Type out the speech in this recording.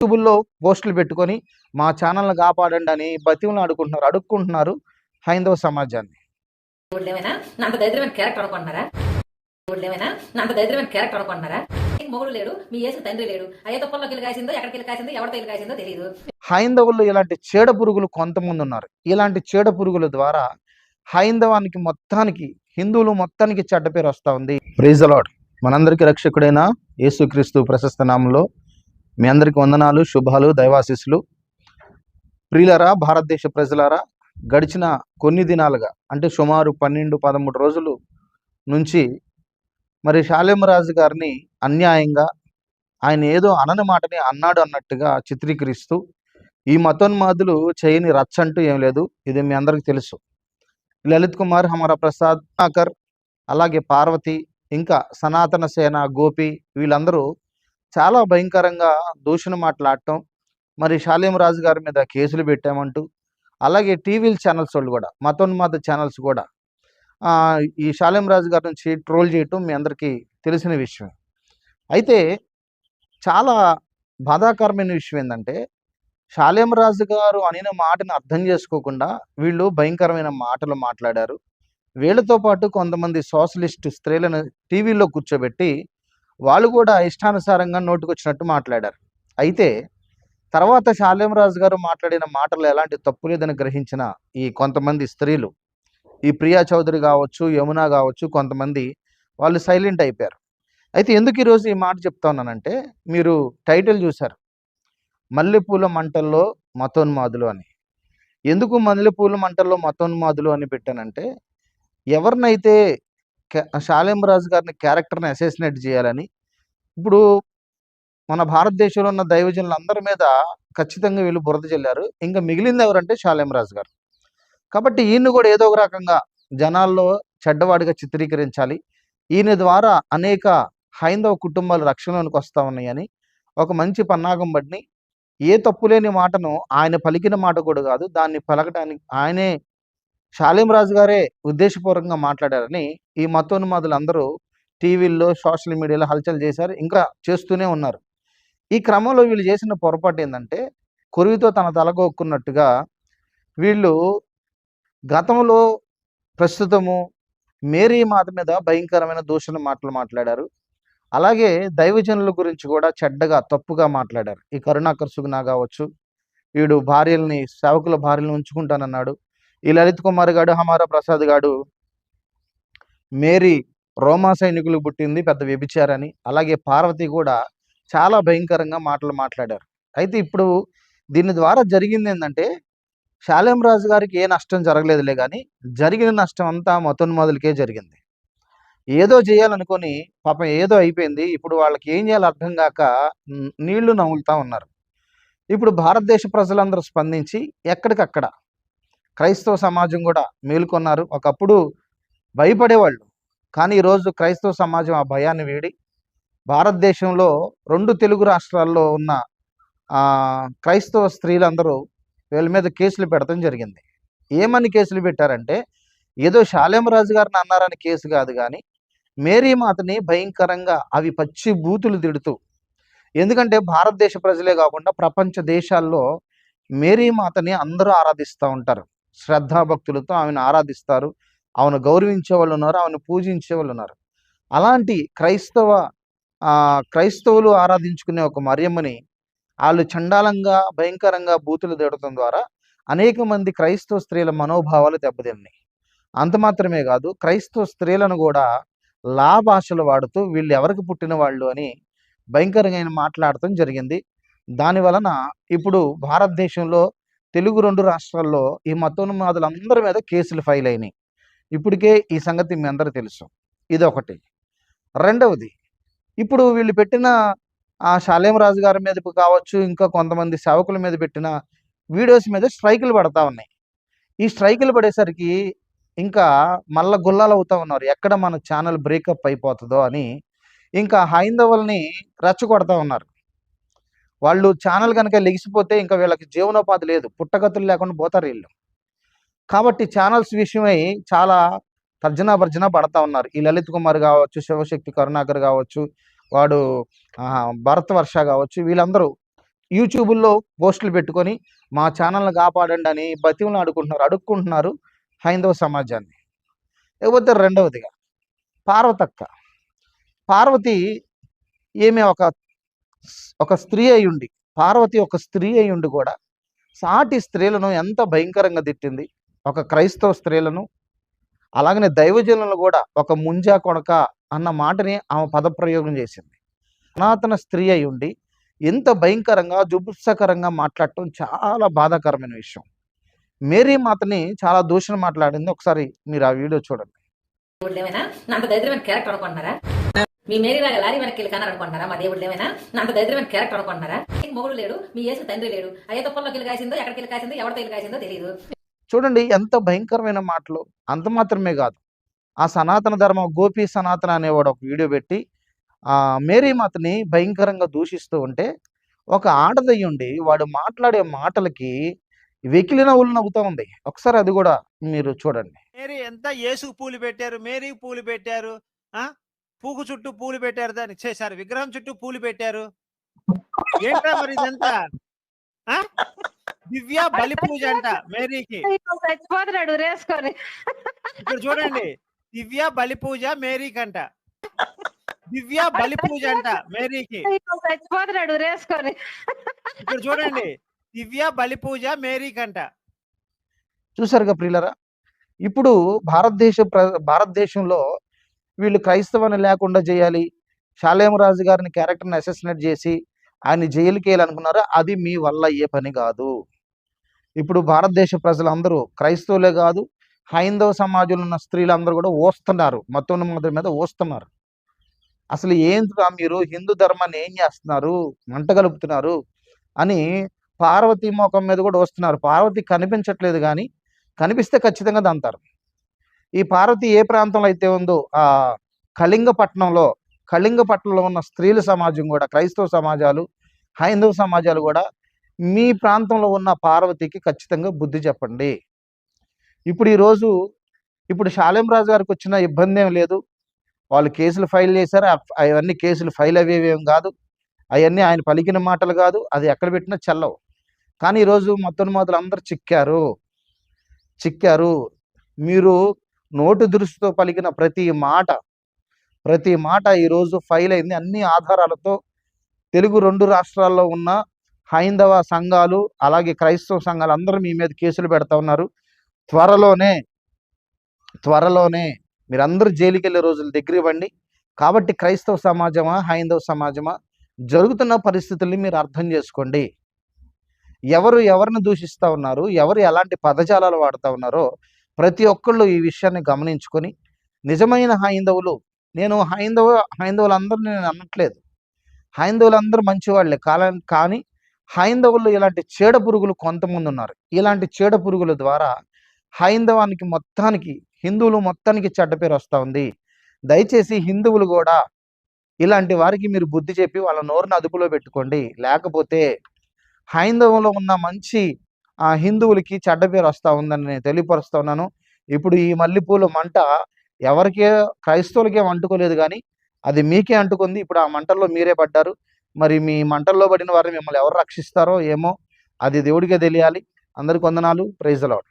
యూట్యూబ్లో పోస్టులు పెట్టుకొని మా ఛానల్ని కాపాడండి అని బతిమలు అడుకుంటున్నారు అడుక్కుంటున్నారు హైందవ సమాజాన్ని. దేవుళ్ళు ఏమైనా నా అంత దరిద్రమైన క్యారెక్టర్ అనుకుంటున్నారా? దేవుళ్ళు ఏమైనా నా అంత దరిద్రమైన క్యారెక్టర్ అనుకుంటున్నారా? నీకు మొగుడు లేడు మీ యేసు తండ్రి లేడు. అయ్యే తొప్పల్లోకి వెళ్ళి కాసిందో ఎక్కడికి వెళ్ళి కాసిందో ఎవరితో వెళ్ళి కాసిందో తెలియదు హైందవులు ఇలాంటి చీడ పురుగులు కొంతమంది ఉన్నారు. ఇలాంటి చీడ పురుగుల ద్వారా హైందవానికి మొత్తానికి హిందువులు మొత్తానికి చెడ్డ పేరు వస్తూ ఉంది. ప్రైజలాడ్ మనందరికీ రక్షకుడైన యేసుక్రీస్తు ప్రశస్త నామంలో మీ అందరికి వందనాలు శుభాలు దైవాశిస్సులు. ప్రియులరా భారతదేశ ప్రజలారా గడిచిన కొన్ని దినాలుగా అంటే సుమారు పన్నెండు పదమూడు రోజులు నుంచి మరి రాజు గారిని అన్యాయంగా ఆయన ఏదో అనని మాటని అన్నాడు అన్నట్టుగా చిత్రీకరిస్తూ ఈ మతోన్మాదులు చేయని రచ్చ అంటూ ఏం లేదు. ఇది మీ అందరికీ తెలుసు. లలిత్ కుమార్ హమర ప్రసాద్ ఆకర్ అలాగే పార్వతి ఇంకా సనాతన సేన గోపి వీళ్ళందరూ చాలా భయంకరంగా దూషణ మాట్లాడటం మరి శాలేం రాజు గారి మీద కేసులు పెట్టామంటూ అలాగే టీవీల ఛానల్స్ వాళ్ళు కూడా మతోన్మాద ఛానల్స్ కూడా ఈ శాలేం రాజు గారి నుంచి ట్రోల్ చేయటం మీ అందరికీ తెలిసిన విషయం. అయితే చాలా బాధాకరమైన విషయం ఏంటంటే శాలేం రాజు గారు అనిన మాటను అర్థం చేసుకోకుండా వీళ్ళు భయంకరమైన మాటలు మాట్లాడారు. వీళ్ళతో పాటు కొంతమంది సోషలిస్ట్ స్త్రీలను టీవీలో కూర్చోబెట్టి వాళ్ళు కూడా ఇష్టానుసారంగా నోటుకొచ్చినట్టు మాట్లాడారు. అయితే తర్వాత శాలేం గారు మాట్లాడిన మాటలు ఎలాంటి తప్పు లేదని గ్రహించిన ఈ కొంతమంది స్త్రీలు ఈ ప్రియా చౌదరి కావచ్చు యమున కావచ్చు కొంతమంది వాళ్ళు సైలెంట్ అయిపోయారు. అయితే ఎందుకు ఈరోజు ఈ మాట చెప్తా ఉన్నానంటే మీరు టైటిల్ చూశారు. మల్లెపూల మంటల్లో మతోన్మాదులు అని. ఎందుకు మల్లెపూల మంటల్లో మతోన్మాదులు అని పెట్టానంటే ఎవరినైతే శాలేం రాజు గారిని క్యారెక్టర్ని అసెసినేట్ చేయాలని. ఇప్పుడు మన భారతదేశంలో ఉన్న దైవజనులందరి మీద ఖచ్చితంగా వీళ్ళు బురద చెల్లారు ఇంకా మిగిలింది ఎవరంటే శాలేం రాజు గారు. కాబట్టి ఈయన్ని కూడా ఏదో ఒక రకంగా జనాల్లో చెడ్డవాడిగా చిత్రీకరించాలి. ఈయన ద్వారా అనేక హైందవ కుటుంబాలు రక్షణలోనికి వస్తా ఉన్నాయని ఒక మంచి పన్నాగం పడిని ఏ తప్పు లేని మాటను ఆయన పలికిన మాట కూడా కాదు దాన్ని పలకటానికి ఆయనే షాలిం రాజు గారే ఉద్దేశపూర్వకంగా మాట్లాడారని ఈ మతోన్మాదులందరూ టీవీల్లో సోషల్ మీడియాలో హల్చల్ చేశారు ఇంకా చేస్తూనే ఉన్నారు. ఈ క్రమంలో వీళ్ళు చేసిన పొరపాటు ఏంటంటే కొరివితో తన తలగొక్కున్నట్టుగా వీళ్ళు గతంలో ప్రస్తుతము మేరీ మాత మీద భయంకరమైన దూషణ మాటలు మాట్లాడారు. అలాగే దైవజనుల గురించి కూడా చెడ్డగా తప్పుగా మాట్లాడారు. ఈ కరుణాకర్షుగునా కావచ్చు వీడు భార్యల్ని సేవకుల భార్యలను ఉంచుకుంటానన్నాడు. ఈ లలిత్ కుమార్ గాడు హమారా ప్రసాద్ గాడు మేరీ రోమా సైనికులు పుట్టింది పెద్ద వ్యభిచారని అలాగే పార్వతి కూడా చాలా భయంకరంగా మాటలు మాట్లాడారు. అయితే ఇప్పుడు దీని ద్వారా జరిగింది ఏంటంటే శాలేం రాజు గారికి ఏ నష్టం జరగలేదులే కానీ జరిగిన నష్టం అంతా మొదలకే జరిగింది. ఏదో చేయాలనుకొని పాపం ఏదో అయిపోయింది. ఇప్పుడు వాళ్ళకి ఏం చేయాలో అర్థం కాక నీళ్ళు నవ్వులుతా ఉన్నారు. ఇప్పుడు భారతదేశ ప్రజలందరూ స్పందించి ఎక్కడికక్కడ క్రైస్తవ సమాజం కూడా మేలుకొన్నారు. ఒకప్పుడు భయపడేవాళ్ళు. కానీ ఈరోజు క్రైస్తవ సమాజం ఆ భయాన్ని వేడి భారతదేశంలో రెండు తెలుగు రాష్ట్రాల్లో ఉన్న క్రైస్తవ స్త్రీలందరూ వీళ్ళ మీద కేసులు పెడతాం జరిగింది. ఏమని కేసులు పెట్టారంటే ఏదో శాలేం రాజు గారిని అన్నారని కేసు కాదు కానీ మేరీ మాతని భయంకరంగా అవి పచ్చి బూతులు తిడుతూ ఎందుకంటే భారతదేశ ప్రజలే కాకుండా ప్రపంచ దేశాల్లో మేరీ మాతని అందరూ ఆరాధిస్తూ ఉంటారు. శ్రద్ధాభక్తులతో ఆమెను ఆరాధిస్తారు. ఆమెను గౌరవించే వాళ్ళు ఉన్నారు ఆమెను పూజించే వాళ్ళు ఉన్నారు. అలాంటి క్రైస్తవ క్రైస్తవులు ఆరాధించుకునే ఒక మరియమ్మని వాళ్ళు చండాలంగా భయంకరంగా బూతులు తిడటం ద్వారా అనేక మంది క్రైస్తవ స్త్రీల మనోభావాలు దెబ్బతిన్నాయి. అంత మాత్రమే కాదు క్రైస్తవ స్త్రీలను కూడా లా భాషలు వాడుతూ వీళ్ళు ఎవరికి పుట్టిన వాళ్ళు అని భయంకరంగా మాట్లాడటం జరిగింది. దాని వలన ఇప్పుడు భారతదేశంలో తెలుగు రెండు రాష్ట్రాల్లో ఈ మతోన్మాదులందరి మీద కేసులు ఫైల్ అయినాయి. ఇప్పటికే ఈ సంగతి మీ అందరూ తెలుసు. ఇది ఒకటి రెండవది. ఇప్పుడు వీళ్ళు పెట్టిన ఆ శాలేం రాజు గారి మీద కావచ్చు ఇంకా కొంతమంది సేవకుల మీద పెట్టిన వీడియోస్ మీద స్ట్రైకులు పడతా ఉన్నాయి. ఈ స్ట్రైకులు పడేసరికి ఇంకా మళ్ళా గుల్లాలు అవుతా ఉన్నారు. ఎక్కడ మన ఛానల్ బ్రేకప్ అయిపోతుందో అని ఇంకా హైందవుల్ని రెచ్చగొడతా ఉన్నారు. వాళ్ళు ఛానల్ కనుక లెగిసిపోతే ఇంకా వీళ్ళకి జీవనోపాధి లేదు. పుట్టగతులు లేకుండా పోతారు వీళ్ళు. కాబట్టి ఛానల్స్ విషయమై చాలా తర్జనా భర్జన పడతా ఉన్నారు. ఈ లలిత్ కుమార్ కావచ్చు శివశక్తి కరుణాకర్ కావచ్చు వాడు భరత్ వర్ష కావచ్చు వీళ్ళందరూ యూట్యూబుల్లో పోస్టులు పెట్టుకొని మా ఛానల్ని కాపాడండి అని బతివులను ఆడుకుంటున్నారు అడుక్కుంటున్నారు హైందవ సమాజాన్ని. లేకపోతే రెండవదిగా పార్వతక్క. పార్వతి ఏమి ఒక ఒక స్త్రీ అయి ఉండి పార్వతి ఒక స్త్రీ అయి ఉండి కూడా సాటి స్త్రీలను ఎంత భయంకరంగా తిట్టింది. ఒక క్రైస్తవ స్త్రీలను అలాగనే దైవజనులను కూడా ఒక ముంజా కొడక అన్న మాటని ఆమె పదప్రయోగం చేసింది. సనాతన స్త్రీ అయి ఉండి ఎంత భయంకరంగా జుబుత్సకరంగా మాట్లాడటం చాలా బాధాకరమైన విషయం. మేరీ మాతని చాలా దూషణ మాట్లాడింది. ఒకసారి మీరు ఆ వీడియో చూడండి. అంత దరిద్రమైన క్యారెక్టర్ అనుకుంటున్నారా? మీ మేరీ లాగా లారీ వెనక్కి వెళ్ళి కన్నారు అనుకుంటున్నారా? మా దేవుళ్ళు ఏమైనా? నా అంత దరిద్రమైన క్యారెక్టర్ అనుకుంటున్నారా? నీకు మొగుడు లేడు మీ యేసు తండ్రి లేడు. అయ్యే తప్పల్లోకి వెళ్ళి కాసిందో ఎక్కడికి వెళ్ళి కాసిందో ఎవరితో వెళ్ళి కాసిందో తెలియదు చూడండి ఎంత భయంకరమైన మాటలు. అంత మాత్రమే కాదు. ఆ సనాతన ధర్మం గోపి సనాతన అనేవాడు ఒక వీడియో పెట్టి ఆ మేరీ మాతని భయంకరంగా దూషిస్తూ ఉంటే ఒక ఆడదయ్యుండి వాడు మాట్లాడే మాటలకి వెకిలి నవ్వులు నవ్వుతూ ఉంది. ఒకసారి అది కూడా మీరు చూడండి. మేరీ ఎంత యేసుకు పూలు పెట్టారు? మేరీకి పూలు పెట్టారు. ఆ? పూకు చుట్టూ పూలు పెట్టారు దాన్ని. చేశారు విగ్రహం చుట్టూ పూలు పెట్టారు. ఏంటా మరి ఇదంతా? దివ్య బలి పూజ అంట మేరీకి. చచ్చిపోతున్నాడు రేసుకొని. ఇక్కడ చూడండి. దివ్య బలి పూజ మేరీకి అంట దివ్య బలి పూజ అంట మేరీకి. చచ్చిపోతున్నాడు రేసుకొని. ఇక్కడ చూడండి. దివ్య బలి పూజ మేరీకి అంట చూసారుగా ప్రియులరా? ఇప్పుడు భారతదేశ ప్ర భారతదేశంలో వీళ్ళు క్రైస్తవాన్ని లేకుండా చేయాలి. శాలేమరాజు గారిని క్యారెక్టర్ని అసెసినేట్ చేసి ఆయన జైలుకి వేయాలనుకున్నారా అది మీ వల్ల అయ్యే పని కాదు. ఇప్పుడు భారతదేశ ప్రజలందరూ క్రైస్తవులే కాదు హైందవ సమాజంలో ఉన్న స్త్రీలందరూ కూడా ఓస్తున్నారు. మొదటి మీద ఓస్తున్నారు. అసలు ఏంటిరా మీరు? హిందూ ధర్మాన్ని ఏం చేస్తున్నారు? మంట కలుపుతున్నారు అని పార్వతి ముఖం మీద కూడా వస్తున్నారు పార్వతి కనిపించట్లేదు కానీ కనిపిస్తే ఖచ్చితంగా దంతారు. ఈ పార్వతి ఏ ప్రాంతంలో అయితే ఉందో ఆ కళింగపట్నంలో కళింగపట్నంలో ఉన్న స్త్రీల సమాజం కూడా క్రైస్తవ సమాజాలు హైందవ సమాజాలు కూడా మీ ప్రాంతంలో ఉన్న పార్వతికి ఖచ్చితంగా బుద్ధి చెప్పండి. ఇప్పుడు ఈరోజు ఇప్పుడు శాలేం రాజు గారికి వచ్చిన ఇబ్బంది ఏం లేదు. వాళ్ళు కేసులు ఫైల్ చేశారు. అవన్నీ కేసులు ఫైల్ అయ్యేవేం కాదు. అవన్నీ ఆయన పలికిన మాటలు కాదు. అది ఎక్కడ పెట్టినా చల్లవు. కానీ ఈరోజు మొత్తం మొదలు అందరు చిక్కారు. చిక్కారు. మీరు నోటు దృష్టితో పలికిన ప్రతి మాట ప్రతి మాట ఈరోజు ఫైల్ అయింది. అన్ని ఆధారాలతో తెలుగు రెండు రాష్ట్రాల్లో ఉన్న హైందవ సంఘాలు అలాగే క్రైస్తవ సంఘాలు అందరూ మీ మీద కేసులు పెడతా ఉన్నారు. త్వరలోనే త్వరలోనే మీరందరూ జైలుకి వెళ్ళే రోజులు దగ్గర ఇవ్వండి కాబట్టి క్రైస్తవ సమాజమా హైందవ సమాజమా జరుగుతున్న పరిస్థితుల్ని మీరు అర్థం చేసుకోండి. ఎవరు ఎవరిని దూషిస్తూ ఉన్నారు? ఎవరు ఎలాంటి పదజాలాలు వాడుతూ ఉన్నారో ప్రతి ఒక్కళ్ళు ఈ విషయాన్ని గమనించుకొని నిజమైన హైందవులు నేను హైందవ హైందవులందరినీ నేను అనట్లేదు. హైందవులందరూ మంచివాళ్ళే కాలం కానీ హైందవులు ఇలాంటి చీడ పురుగులు కొంతమంది ఉన్నారు. ఇలాంటి చీడ పురుగుల ద్వారా హైందవానికి మొత్తానికి హిందువులు మొత్తానికి చెడ్డ పేరు వస్తూ ఉంది. దయచేసి హిందువులు కూడా ఇలాంటి వారికి మీరు బుద్ధి చెప్పి వాళ్ళ నోరుని అదుపులో పెట్టుకోండి. లేకపోతే హైందవంలో ఉన్న మంచి హిందువులకి చెడ్డ పేరు వస్తూ ఉందని నేను తెలియపరుస్తూ ఉన్నాను. ఇప్పుడు ఈ మల్లెపూల మంట ఎవరికే క్రైస్తవులకే అంటుకోలేదు కానీ అది మీకే అంటుకుంది. ఇప్పుడు ఆ మంటల్లో మీరే పడ్డారు. మరి మీ మంటల్లో పడిన వారిని మిమ్మల్ని ఎవరు రక్షిస్తారో ఏమో అది దేవుడికే తెలియాలి. అందరికి వందనాలు. ప్రైజ్ అలాడ్